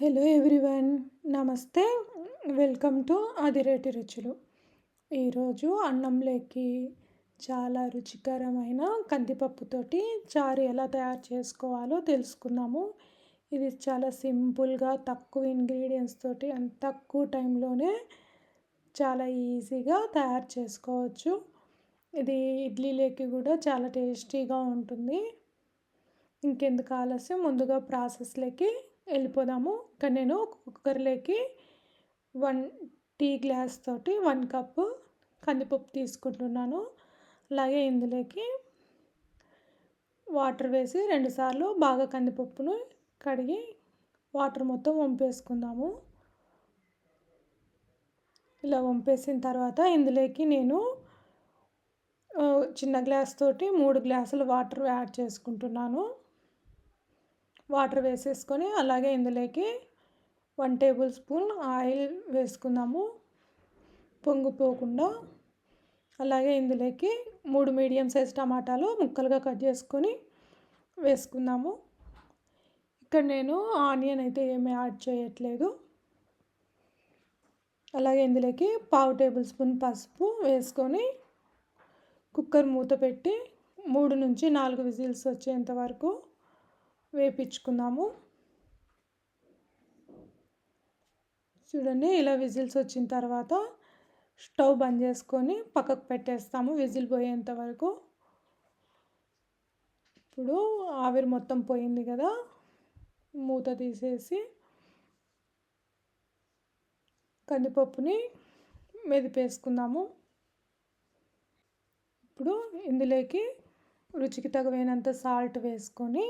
Hello everyone నమస్తే welcome to అదిరేటి రుచులు ఈరోజు అన్నంలోకి చాలా రుచికరమైన కందిపప్పుతోటి చారు ఎలా తయారు చేసుకోవాలో తెలుసుకుందాము ఇది చాలా సింపుల్గా తక్కువ ఇంగ్రీడియంట్స్ తోటి అంత తక్కువ టైంలోనే చాలా ఈజీగా తయారు చేసుకోవచ్చు. ఇది ఇడ్లీలోకి కూడా చాలా టేస్టీగా ఉంటుంది. ఇంకెందుకు ఆలస్యం? ముందుగా ప్రాసెస్లోకి వెళ్ళిపోదాము. ఇక్కడ నేను కుక్కర్లోకి వన్ టీ గ్లాస్ తోటి వన్ కప్పు కందిపప్పు తీసుకుంటున్నాను. అలాగే ఇందులోకి వాటర్ వేసి రెండుసార్లు బాగా కందిపప్పును కడిగి వాటర్ మొత్తం వంపేసుకుందాము. ఇలా వంపేసిన తర్వాత ఇందులోకి నేను చిన్న గ్లాస్ తోటి మూడు గ్లాసులు వాటర్ యాడ్ చేసుకుంటున్నాను. వాటర్ వేసేసుకొని అలాగే ఇందులోకి వన్ టేబుల్ స్పూన్ ఆయిల్ వేసుకుందాము. పొంగిపోకుండా అలాగే ఇందులోకి మూడు మీడియం సైజ్ టమాటాలు ముక్కలుగా కట్ చేసుకొని వేసుకుందాము. ఇక్కడ నేను ఆనియన్ అయితే ఏమీ యాడ్ చేయట్లేదు. అలాగే ఇందులోకి పావు టేబుల్ స్పూన్ పసుపు వేసుకొని కుక్కర్ మూత పెట్టి మూడు నుంచి నాలుగు విజిల్స్ వచ్చేంత వరకు వేపించుకుందాము. చూడండి ఇలా విజిల్స్ వచ్చిన తర్వాత స్టవ్ బంద్ చేసుకొని పక్కకు పెట్టేస్తాము విజిల్ పోయేంత వరకు. ఇప్పుడు ఆవిరి మొత్తం పోయింది కదా మూత తీసేసి కందిపప్పుని మెదిపేసుకుందాము. ఇప్పుడు ఇందులోకి రుచికి తగినంత సాల్ట్ వేసుకొని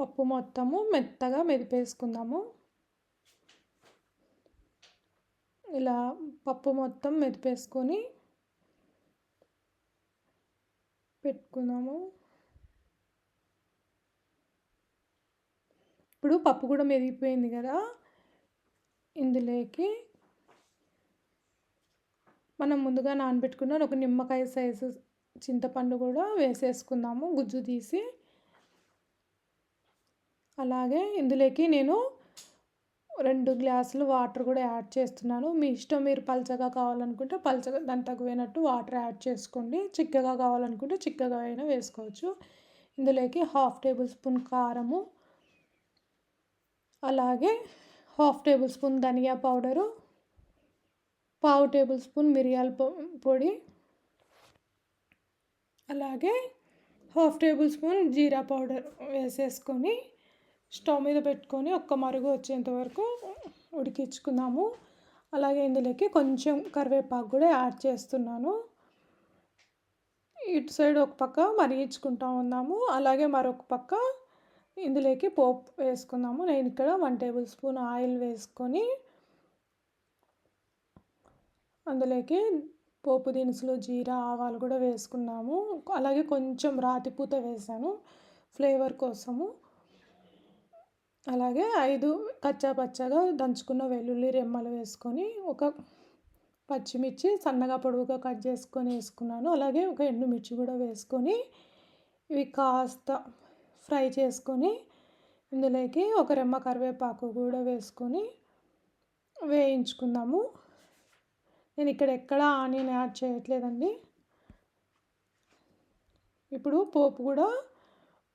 పప్పు మొత్తము మెత్తగా మెదిపేసుకుందాము. ఇలా పప్పు మొత్తం మెదిపేసుకొని పెట్టుకుందాము ఇప్పుడు పప్పు కూడా మెదిగిపోయింది కదా ఇందులోకి మనం ముందుగా నానబెట్టుకున్న ఒక నిమ్మకాయ సైజు చింతపండు కూడా వేసేసుకుందాము గుజ్జు తీసి. అలాగే ఇందులోకి నేను రెండు గ్లాసులు వాటర్ కూడా యాడ్ చేస్తున్నాను. మీ ఇష్టం మీరు పలచగా కావాలనుకుంటే పలచగా దాని తగ్గిపోయినట్టు వాటర్ యాడ్ చేసుకోండి. చిక్కగా కావాలనుకుంటే చిక్కగా అయినా వేసుకోవచ్చు. ఇందులోకి హాఫ్ టేబుల్ స్పూన్ కారము అలాగే హాఫ్ టేబుల్ స్పూన్ ధనియా పౌడరు పావు టేబుల్ స్పూన్ మిరియాల పొడి అలాగే హాఫ్ టేబుల్ స్పూన్ జీరా పౌడర్ వేసేసుకొని స్టవ్ మీద పెట్టుకొని ఒక్క మరుగు వచ్చేంత వరకు ఉడికించుకున్నాము అలాగే ఇందులోకి కొంచెం కరివేపాకు కూడా యాడ్ చేస్తున్నాను. ఇటు సైడ్ ఒక పక్క మరిగించుకుంటా ఉన్నాము. అలాగే మరొక పక్క ఇందులోకి పోపు వేసుకున్నాము నేను ఇక్కడ వన్ టేబుల్ స్పూన్ ఆయిల్ వేసుకొని అందులోకి పోపు దినుసులు జీరా ఆవాలు కూడా వేసుకున్నాము. అలాగే కొంచెం రాతిపూత వేసాను ఫ్లేవర్ కోసము. అలాగే ఐదు కచ్చా పచ్చగా దంచుకున్న వెల్లుల్లి రెమ్మలు వేసుకొని ఒక పచ్చిమిర్చి సన్నగా పొడవుగా కట్ చేసుకొని వేసుకున్నాను. అలాగే ఒక ఎండుమిర్చి కూడా వేసుకొని ఇవి కాస్త ఫ్రై చేసుకొని ఇందులోకి ఒక రెమ్మ కరివేపాకు కూడా వేసుకొని వేయించుకుందాము. నేను ఇక్కడ ఎక్కడ ఆనియన్ యాడ్ చేయట్లేదండి. ఇప్పుడు పోపు కూడా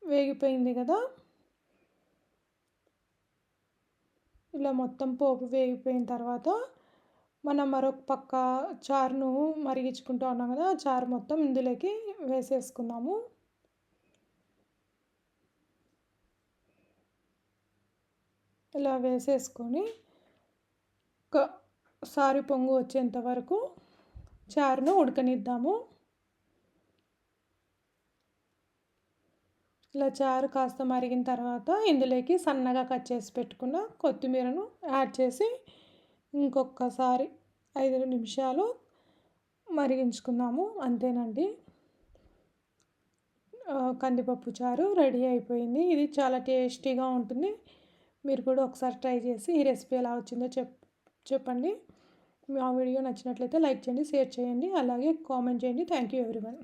వేగిపోయింది కదా. ఇలా మొత్తం పోపు వేగిపోయిన తర్వాత మనం మరొక పక్క చారును మరిగించుకుంటూ ఉన్నాం కదా చారు మొత్తం ఇందులోకి వేసేసుకుందాము. ఇలా వేసేసుకొని ఒకసారి పొంగు వచ్చేంత వరకు చారును ఉడకనిద్దాము. ఇలా చారు కాస్త మరిగిన తర్వాత ఇందులోకి సన్నగా కట్ చేసి పెట్టుకున్న కొత్తిమీరను యాడ్ చేసి ఇంకొకసారి ఐదు నిమిషాలు మరిగించుకుందాము. అంతేనండి. కందిపప్పు చారు రెడీ అయిపోయింది. ఇది చాలా టేస్టీగా ఉంటుంది. మీరు కూడా ఒకసారి ట్రై చేసి ఈ రెసిపీ ఎలా వచ్చిందో చెప్ చెప్పండి. మా వీడియో నచ్చినట్లయితే లైక్ చేయండి షేర్ చేయండి అలాగే కామెంట్ చేయండి. Thank you everyone.